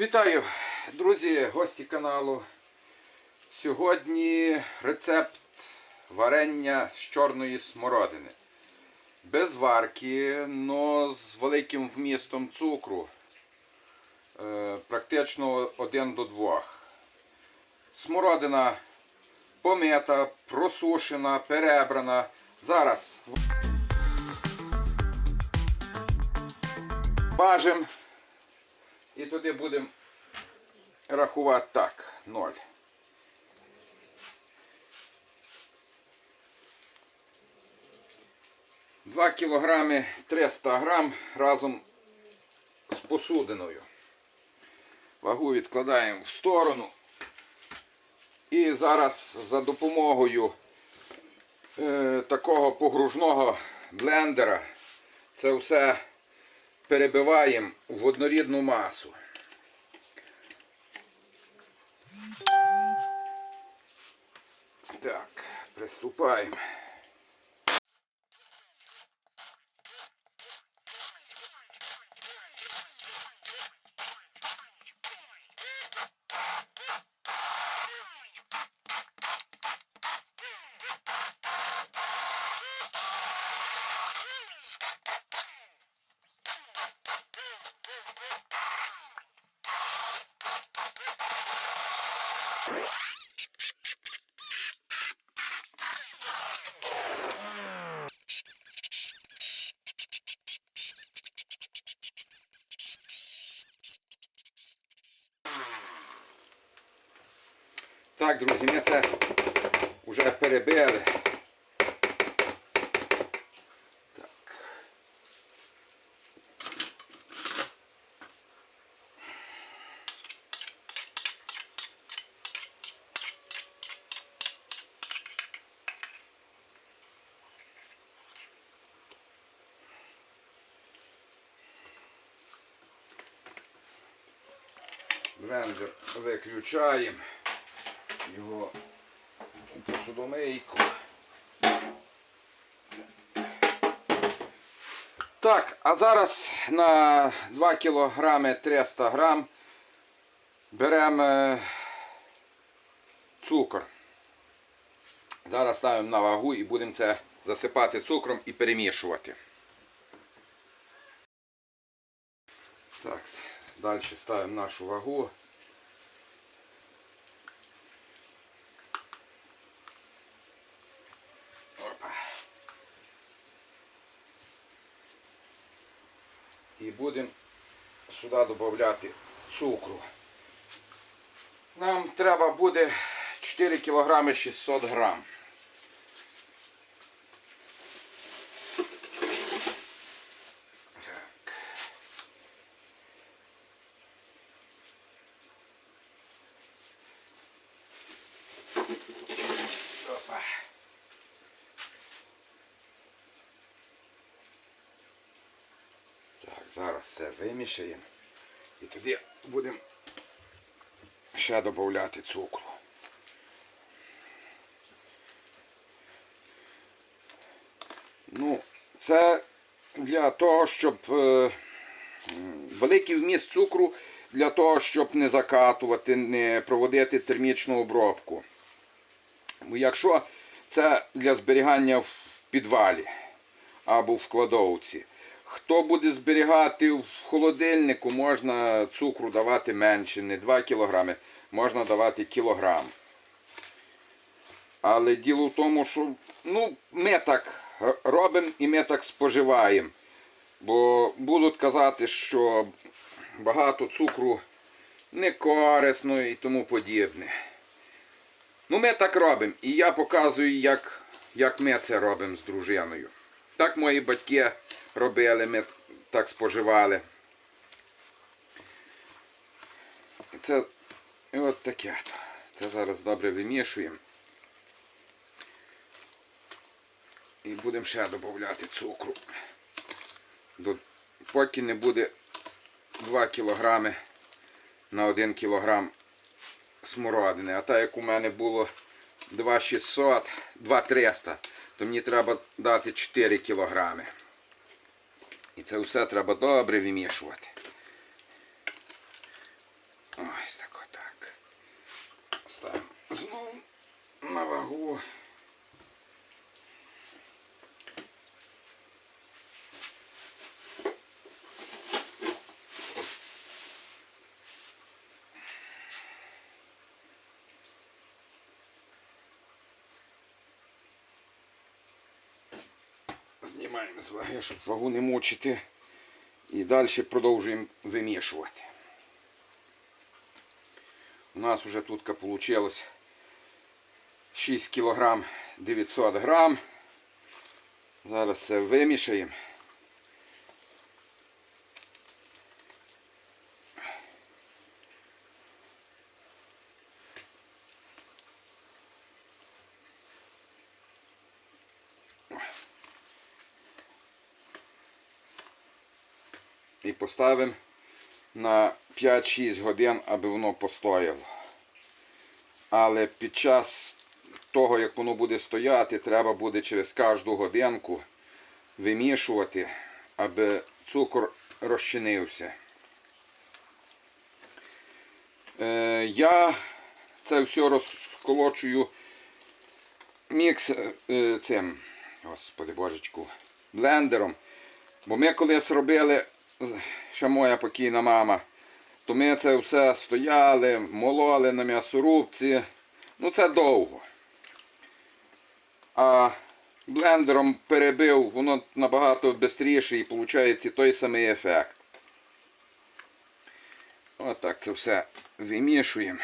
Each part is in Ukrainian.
Вітаю, друзі, гості каналу. Сьогодні рецепт варення з чорної смородини. Без варки, але з великим вмістом цукру. Е, Практично 1 до 2. Смородина помита, просушена, перебрана. Зараз важимо. І туди будемо рахувати так, 0. Два кілограми 300 грам разом з посудиною. Вагу відкладаємо в сторону. І зараз за допомогою е, такого погружного блендера це все перебиваємо в однорідну масу. Так, приступаємо. Так, друзі, ми це вже перебили. Так. Блендер виключаємо у. Так, а зараз на 2 кілограми 300 грам беремо е, цукор. Зараз ставимо на вагу і будемо це засипати цукром і перемішувати. Так, далі ставимо нашу вагу. І будемо сюди додати цукру. Нам треба буде 4 кг 600 грам. Зараз все вимішаємо. І тоді будемо ще додати цукру. Ну, це для того, щоб е, великий вміст цукру для того, щоб не закатувати, не проводити термічну обробку. Якщо це для зберігання в підвалі або в кладовці, хто буде зберігати в холодильнику, можна цукру давати менше, не 2 кг, можна давати кілограм. Але діло в тому, що ну, ми так робимо і ми так споживаємо. Бо будуть казати, що багато цукру не корисно і тому подібне. Ну, ми так робимо. І я показую, як, як ми це робимо з дружиною. Так мої батьки робили, ми так споживали. Це і от таке. Це зараз добре вимішуємо. І будемо ще додати цукру. До, поки не буде 2 кг на 1 кг смородини. А так як у мене було 2600, 2300, то мені треба дати 4 кілограми. І це все треба добре вимішувати. Ось так отак. Ставимо знову на вагу. Знімаємо з ваги, щоб вагу не мучити. І далі продовжуємо вимішувати. У нас вже тут вийшло 6 кг 900 грам. Зараз це вимішаємо. І поставимо на 5-6 годин, аби воно постояло. Але під час того, як воно буде стояти, треба буде через кожну годинку вимішувати, аби цукор розчинився. Е, я це все розколочую мікс е, цим, господи божечку, блендером. Бо ми колись робили, ще моя покійна мама, то ми це все стояли, мололи на м'ясорубці. Ну це довго. А блендером перебив, воно набагато швидше і виходить той самий ефект. Отак це все вимішуємо.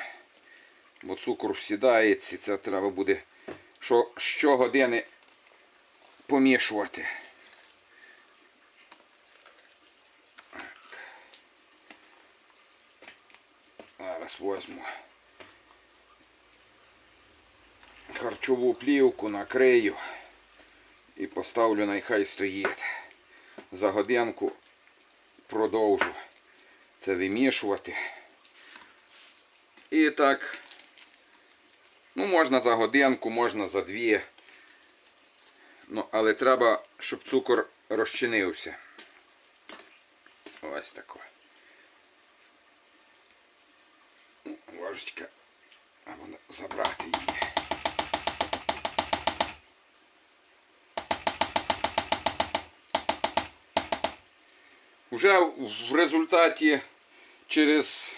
Бо цукор всідається, це треба буде що щогодини помішувати. Зараз возьму харчову плівку, накрию і поставлю найхай стоїть. За годинку продовжу це вимішувати. І так, ну можна за годинку, можна за дві. Ну, але треба, щоб цукор розчинився. Ось тако. Ну, Ложечка. Або на- забрати її. Вже в результаті через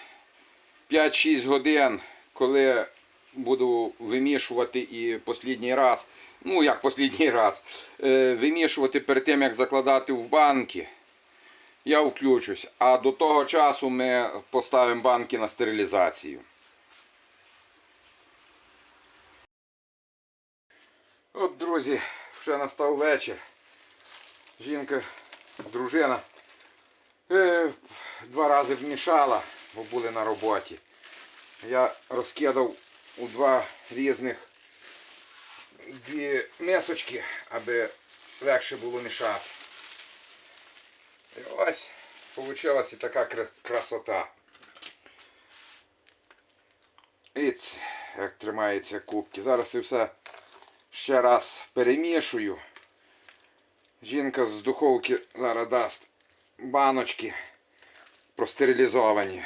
5-6 годин, коли буду вимішувати і послідній раз, ну як послідній раз, е, вимішувати перед тим, як закладати в банки, я включусь. А до того часу ми поставимо банки на стерилізацію. От, друзі, вже настав вечір. Жінка, дружина е, два рази вмішала, бо були на роботі. Я розкидав у два різних дві мисочки, аби легше було мішати. І ось вийшла і така крас- красота. І як тримаються кубки. Зараз це все ще раз перемішую. Жінка з духовки зараз дасть баночки простерилізовані.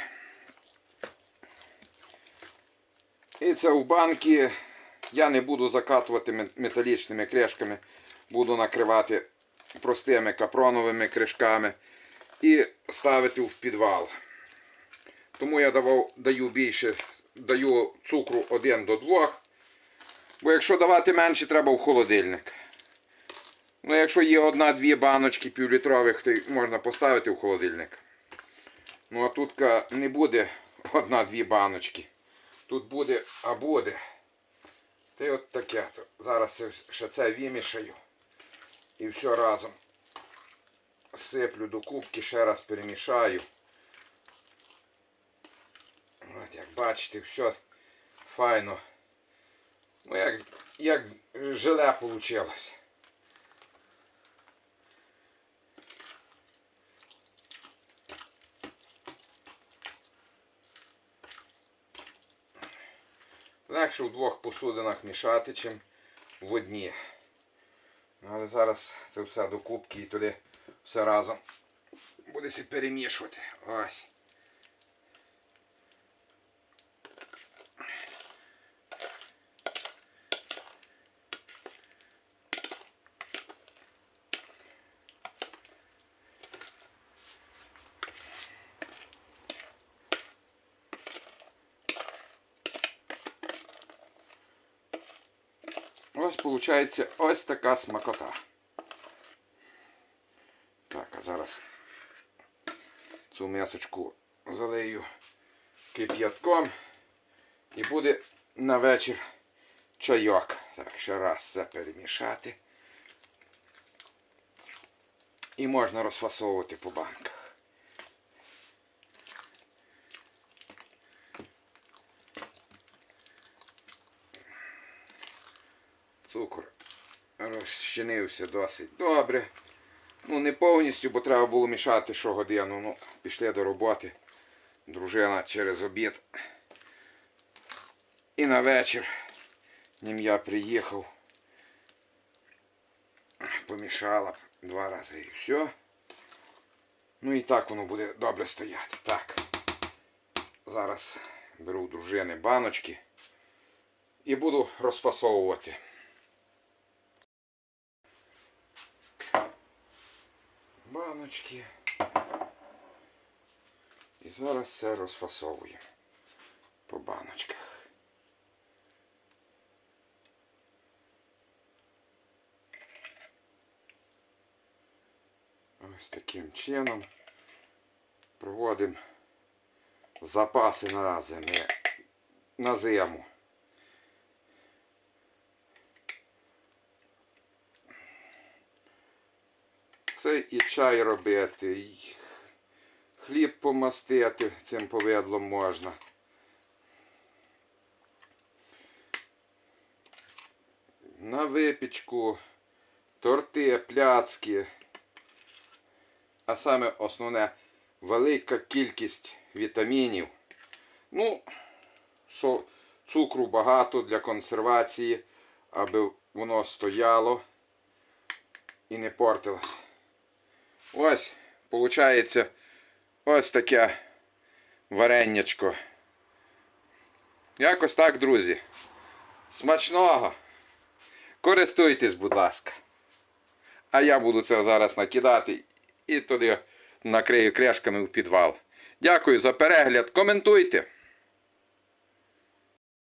І це в банки я не буду закатувати ме- металічними кришками, буду накривати простими капроновими кришками і ставити в підвал. Тому я давав, даю більше, даю цукру 1 до 2. Бо якщо давати менше, треба в холодильник. Ну, якщо є одна-дві баночки півлітрових, то можна поставити в холодильник. Ну а тут не буде одна-дві баночки. Тут буде, а буде. Та й от таке. Зараз ще це вимішаю. І все разом сиплю до кубки, ще раз перемішаю. От як бачите, все файно. Ну, як, як желе вийшло. Легше в двох посудинах мішати, чим в одній. Але зараз це все докупки і туди все разом буде перемішувати. Ось. Ось виходить ось така смакота. Так, а зараз цю м'ясочку залию кип'ятком і буде на вечір чайок. Так, ще раз це перемішати. І можна розфасовувати по банках. Цукор розчинився досить добре. Ну, не повністю, бо треба було мішати щогодину. Ну, пішли до роботи. Дружина через обід. І на вечір ним я приїхав. Помішала два рази і все. Ну і так воно буде добре стояти. Так. Зараз беру дружини баночки і буду розфасовувати. Баночки. І зараз все розфасовуємо по баночках. Ось таким чином проводимо запаси на зиму. На зиму. Це і чай робити, і хліб помастити цим повидлом можна. На випічку, торти, пляцки. А саме основне велика кількість вітамінів. Ну, цукру багато для консервації, аби воно стояло і не портилось. Ось, виходить, ось таке вареннячко. Якось так, друзі. Смачного! Користуйтесь, будь ласка. А я буду це зараз накидати і туди накрию кришками в підвал. Дякую за перегляд. Коментуйте.